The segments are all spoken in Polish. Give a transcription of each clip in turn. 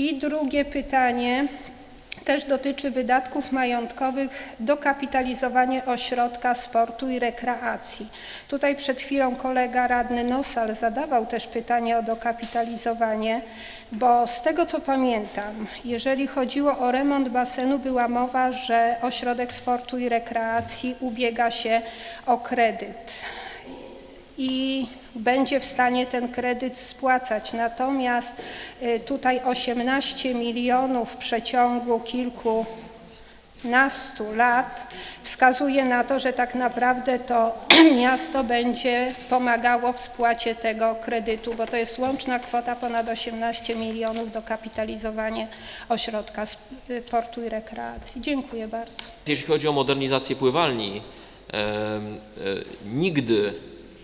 I drugie pytanie też dotyczy wydatków majątkowych dokapitalizowanie ośrodka sportu i rekreacji. Tutaj przed chwilą kolega radny Nosal zadawał też pytanie o dokapitalizowanie, bo z tego co pamiętam, jeżeli chodziło o remont basenu, była mowa, że ośrodek sportu i rekreacji ubiega się o kredyt i będzie w stanie ten kredyt spłacać. Natomiast y, tutaj 18 milionów w przeciągu kilkunastu lat wskazuje na to, że tak naprawdę to miasto będzie pomagało w spłacie tego kredytu, bo to jest łączna kwota ponad 18 milionów do kapitalizowania ośrodka sportu i rekreacji. Dziękuję bardzo. Jeśli chodzi o modernizację pływalni, em, e, nigdy,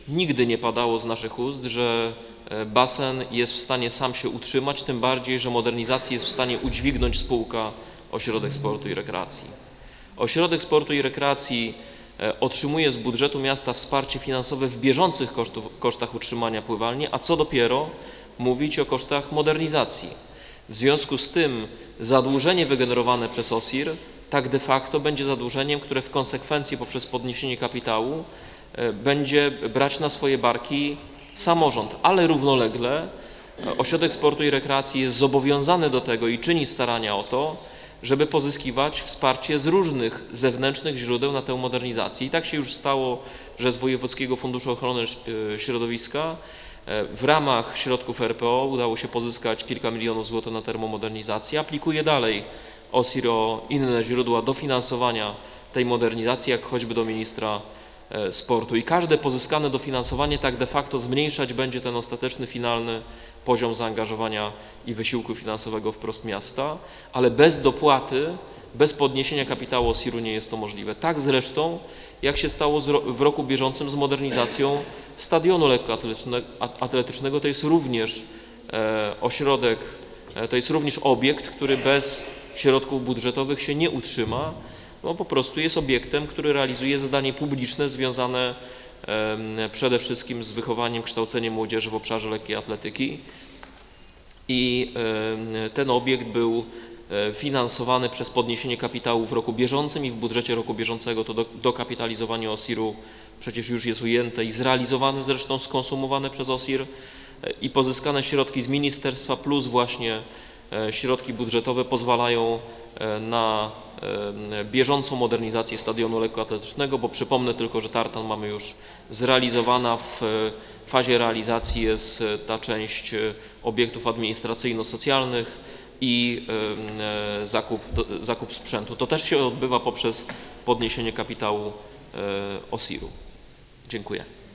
nigdy nie padało z naszych ust, że e, basen jest w stanie sam się utrzymać, tym bardziej, że modernizację jest w stanie udźwignąć spółka Ośrodek Sportu i Rekreacji. Ośrodek Sportu i Rekreacji e, otrzymuje z budżetu miasta wsparcie finansowe w bieżących kosztów, kosztach utrzymania pływalni, a co dopiero mówić o kosztach modernizacji. W związku z tym zadłużenie wygenerowane przez OSIR tak de facto będzie zadłużeniem, które w konsekwencji poprzez podniesienie kapitału będzie brać na swoje barki samorząd, ale równolegle e, Ośrodek Sportu i Rekreacji jest zobowiązany do tego i czyni starania o to, żeby pozyskiwać wsparcie z różnych zewnętrznych źródeł na tę modernizację. I tak się już stało, że z Wojewódzkiego Funduszu Ochrony e, Środowiska e, w ramach środków RPO udało się pozyskać kilka milionów złotych na termomodernizację. Aplikuje dalej OSIR o inne źródła dofinansowania tej modernizacji, jak choćby do ministra e, sportu. I każde pozyskane dofinansowanie tak de facto zmniejszać będzie ten ostateczny, finalny poziom zaangażowania i wysiłku finansowego wprost miasta, ale bez dopłaty, bez podniesienia kapitału OSIR-u nie jest to możliwe. Tak zresztą, jak się stało w roku bieżącym z modernizacją stadionu lekkoatletycznego, to jest również e, ośrodek, e, to jest również obiekt, który bez środków budżetowych się nie utrzyma, no po prostu jest obiektem, który realizuje zadanie publiczne związane przede wszystkim z wychowaniem, kształceniem młodzieży w obszarze lekkiej atletyki. I ten obiekt był e, finansowany przez podniesienie kapitału w roku bieżącym i w budżecie roku bieżącego to do- dokapitalizowanie OSIR-u przecież już jest ujęte i zrealizowane zresztą, skonsumowane przez OSIR e, i pozyskane środki z ministerstwa plus właśnie środki budżetowe pozwalają e, na e, bieżącą modernizację stadionu lekkoatletycznego, bo przypomnę tylko, że tartan mamy już zrealizowana w e, fazie realizacji jest e, ta część e, obiektów administracyjno-socjalnych i e, zakup, zakup sprzętu. To też się odbywa poprzez podniesienie kapitału e, OSIR-u. Dziękuję.